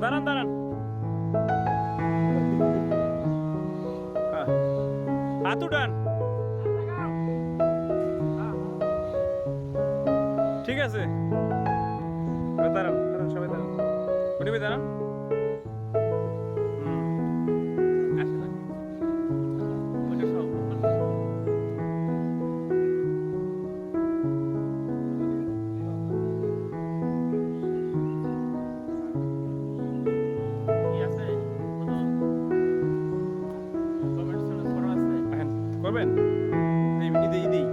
দাঁড়ান দাঁড়ান। হ্যাঁ। হাত উঠান। ঠিক আছে। দাঁড়ান দাঁড়ান সবাই দাঁড়ান। উনি দাঁড়ান। করবেন ঈদে ঈদেই